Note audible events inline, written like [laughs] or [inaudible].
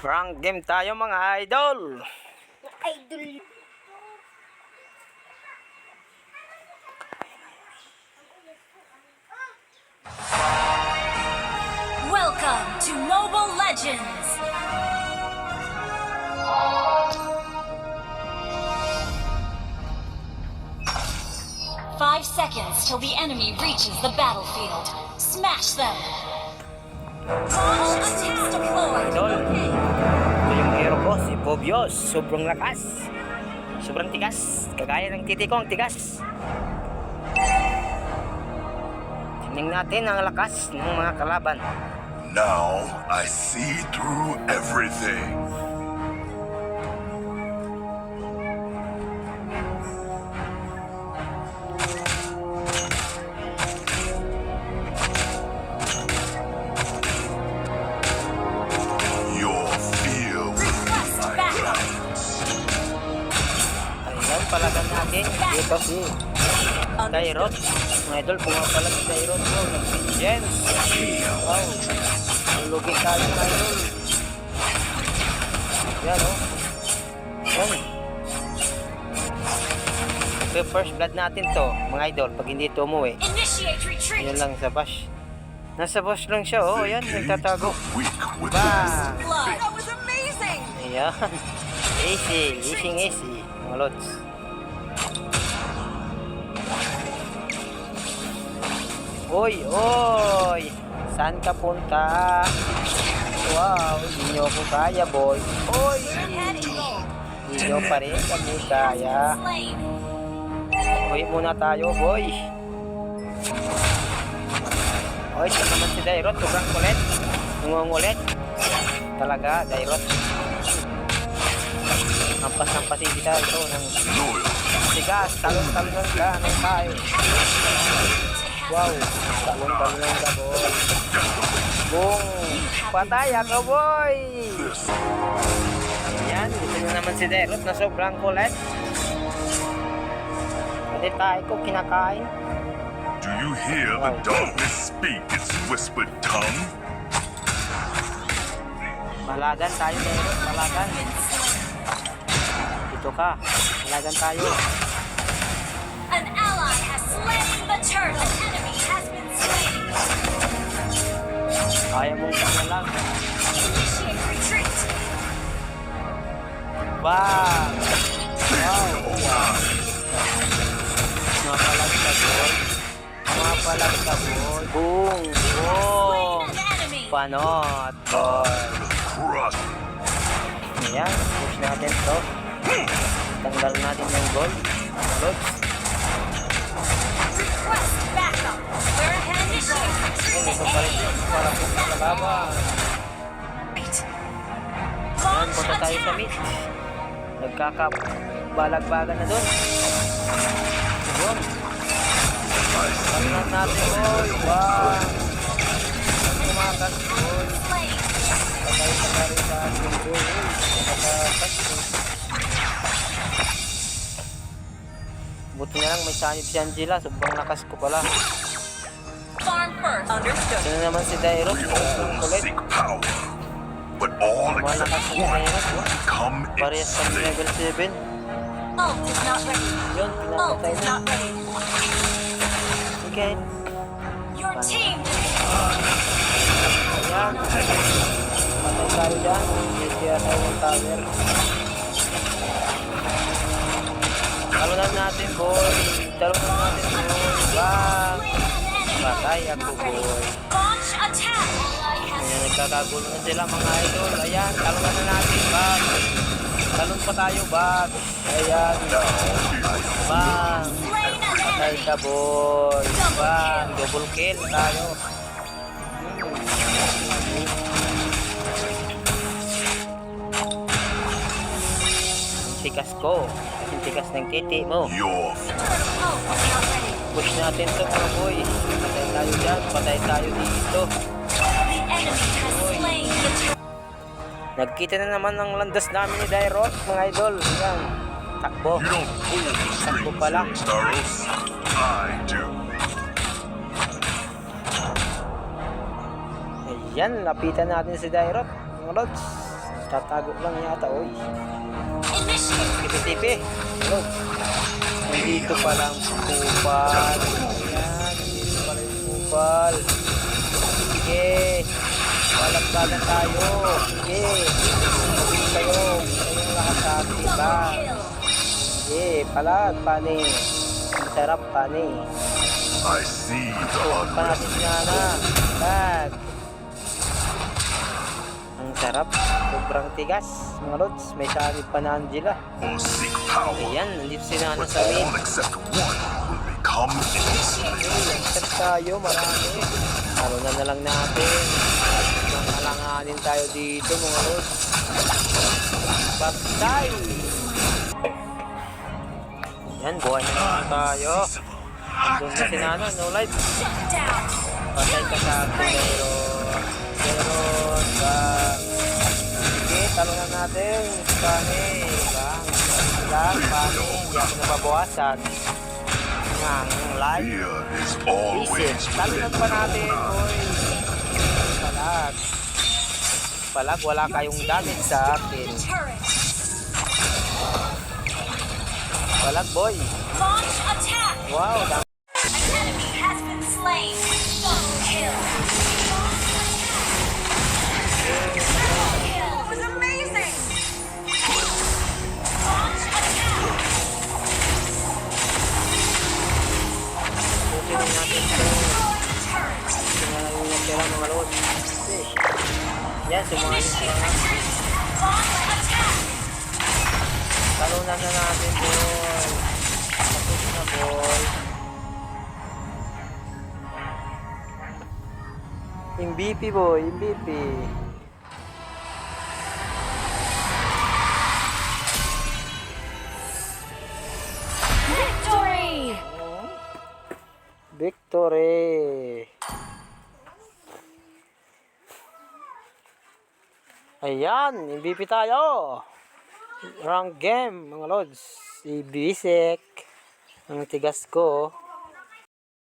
Prank game tayo mga idol. Idol. Welcome to Mobile Legends! Five seconds till the enemy reaches the battlefield. Smash them! Launch attack deployed! Idol. Ito yung hero ko, si Bobios. Sobrang lakas. Sobrang tigas. Kagaya ng titi ko, ang tigas. Tingnan natin ang lakas ng mga kalaban. Now I see through everything. Si Dairot. Mga idol, pumapalag si Dairot. Wow, nag-gems. Wow. Lugin tayo mga idol. Yan o. Yan. Okay, first blood natin to, mga idol. Pag hindi ito umuwi, yan lang sa bash. Nasa bash lang siya, oh. Ayan, nagtatago. Amazing! Ayan. [laughs] Easy, easy, easy. Mga lods. Uy, uy! Saan ka punta? Wow, hindi nyo ako kaya, boy. Uy! Hindi nyo pa rin kami kaya. Uy, muna tayo, boy. Uy, ito naman si Dairot. Sobrang kulit. Ngungulit. Talaga, Dairot. Hampas-hampasin kita ito ng tigas. Talon-talon ka ng tayo. Wow, talon-talon ka, boy. Boom! Patay ako, boy! This Ayan, ito na naman si Dairot na sobrang kulit. Pwede tayo ko kinakain. Do you hear the darkness speak its whispered tongue? Malagan tayo, Dairot. Malagan. Dito ka. Malagan tayo. Slain the turtle! An enemy has been slain! Kaya mong kamalag. Initiate retreat! Wow! Wow! Ka, boy. Mapalag ka, boy. Boom! Boom! Enemy! Panot, boy. Crush. Ayan, push natin to. Tanggal natin yung gold. Lods. Ayan, punta tayo sa mid. Nagkakabalagbagan na doon. Yun. Pagnan natin, boy. Wow! Kumakas, boy. Patay sa kari sa ating boy. Nakatakas, boy. Buti na lang may sanib si Angela. Sobrang lakas ko pala. Farm first! Understood! Sino naman si Dairo? We Ang all kulit. seek power, but all Malakas except si Dairo. one become Parehas its kami slave. level 7. Ult is not ready! Yun, Ult pinapatay is na. not ready! Sige. Your team Ayan. Patay tayo dyan. Hindi tayo ng tower. Talunan natin, boy. Talunan natin, boy. Bang! Patay ako, boy. Ayan, nagkakagulo na sila, mga idol. Ayan, talunan na natin, bang. Talon pa tayo, bang. Ayan. Bang! Patay ka, boy. Bang! Double kill tayo. Tikas ko. Ang tikas ng titi mo. Push natin to mga boy. Patay tayo dyan. Patay tayo dito. Nagkita na naman ng landas namin ni Dairot, mga idol. Yan. Takbo. Takbo pa lang. strings, Staros. I do. Ayan, lapitan natin si Dairot. Mga lods. Tatago lang yata, oy. Tipi-tipi. Hello. Nandito pa lang kupal. Ayan, dito pala yung kupal. Sige. Balagbagan tayo. Sige. Mabili kayo. Kayong lahat sa akin ba? Kill. Sige, palag, pane. Masarap, pane. I see the Pa natin unrest. si Nana. Ang sarap. Sobrang tigas. Mga lods, may sanib pa na Angela. Ayan, nandito si Nana sa enslaved. Step tayo, marami. Ano na na lang natin. Nang alanganin tayo dito, mga lods. Patay! Yan, buhay na naman tayo. Doon na si Nana, no life. Patay ka sa akin, pero... Pero, ba... Sige, talunan natin. Pane, lang. Lang, pane. Hindi ako nababawasan. Fear is Isip, within pa natin, boy. Palag. Palag, wala kayong damage sa akin. Palag, boy. Launch attack. Wow, dami. Yan, sumali Initiate sila. retreat. Launch attack. Talunan na natin, boy. Tapos na, boy. MVP. Ayan, MVP tayo. Rank game, mga lods. Si Bisek. Ang tigas ko.